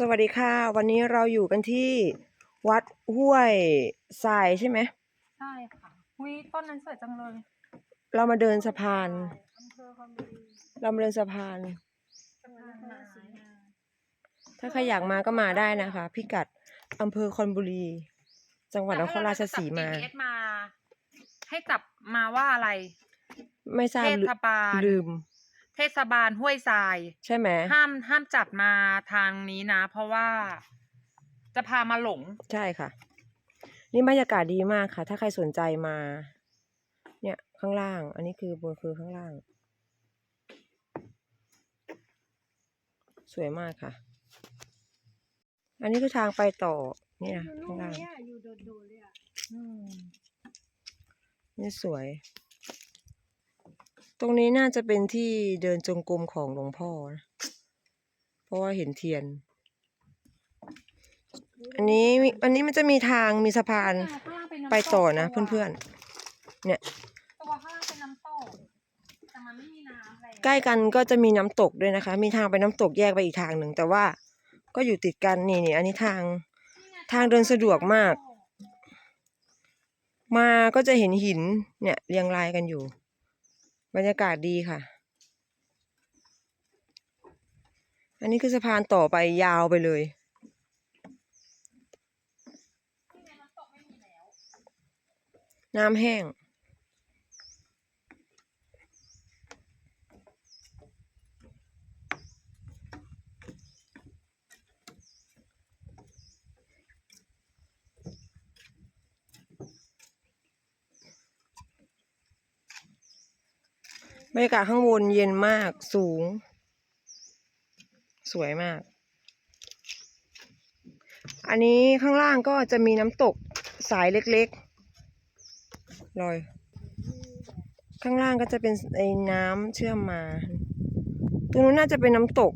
สวัสดีค่ะ วันนี้เราอยู่กันที่วัดห้วยทรายใช่ไหมใช่ค่ะวิต้นนั้นสวยจังเลยเรามาเดินสะพาน อำเภอคอมบุรีเรามาเดินสะพานจังหวัดนครราชสีมาถ้าใครอยากมาก็มาได้นะคะ พิกัดอำเภอคอนบุรี จังหวัดนครราชสีมา แต่ถ้เรจะจับ GPS มา ให้จับมาว่าอะไร ไม่ทราบเทลืศบาลลืม เทศบาลห้วยทราย ใช่ไหมห้ามห้ามจับมาทางนี้นะ เพราะว่า จะพามาหลง ใช่ค่ะ นี่บรรยากาศดีมากค่ะ ถ้าใครสนใจมา เนี่ยข้างล่าง อันนี้คือบนคือข้างล่าง สวยมากค่ะ อันนี้คือทางไปต่อ เนี่ยข้างล่างอยู่โดดๆเลยอะนี่สวย ตรงนี้น่าจะเป็นที่เดินจงกรมของหลวงพ่อนะเพราะว่าเห็นเทียน อันนี้มีอันนี้มันจะมีทางมีสะพานข้างล่างเป็นน้ำไปต่อนะตัวเพื่อนๆ เนี่ย ตัวข้างล่างเป็นน้ำตกแต่มันไม่มีน้ำแล้วใกล้กันก็จะมีน้ำตกด้วยนะคะ มีทางไปน้ำตกแยกไปอีกทางหนึ่ง แต่ว่าก็อยู่ติดกันนี่นี่อันนี้ทางทางเดินสะดวกมาก มาก็จะเห็นหินเนี่ยเรียงรายกันอยู่ บรรยากาศดีค่ะ อันนี้คือสะพานต่อไปยาวไปเลย น้ำแห้ง บรรยากาศข้างบนเย็นมากสูง สวยมาก อันนี้ข้างล่างก็จะมีน้ำตกสายเล็กๆลอย ข้างล่างก็จะเป็นไอ้น้ำเชื่อมมาตรงนู้นน่าจะเป็นน้ำตก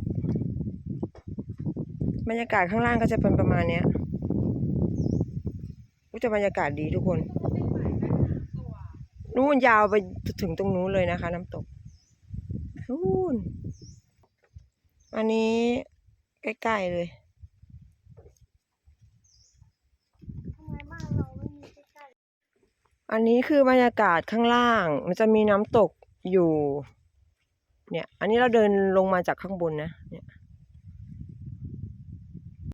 บรรยากาศข้างล่างก็จะเป็นประมาณเนี้ยอุ๊ยแต่บรรยากาศดีทุกคน นู้นยาวไปถึงตรงนู้นเลยนะคะ น้ำตก นู่น อันนี้ใกล้ๆเลยอันนี้คือบรรยากาศข้างล่าง มันจะมีน้ำตกอยู่ เนี่ย อันนี้เราเดินลงมาจากข้างบนนะ เนี่ย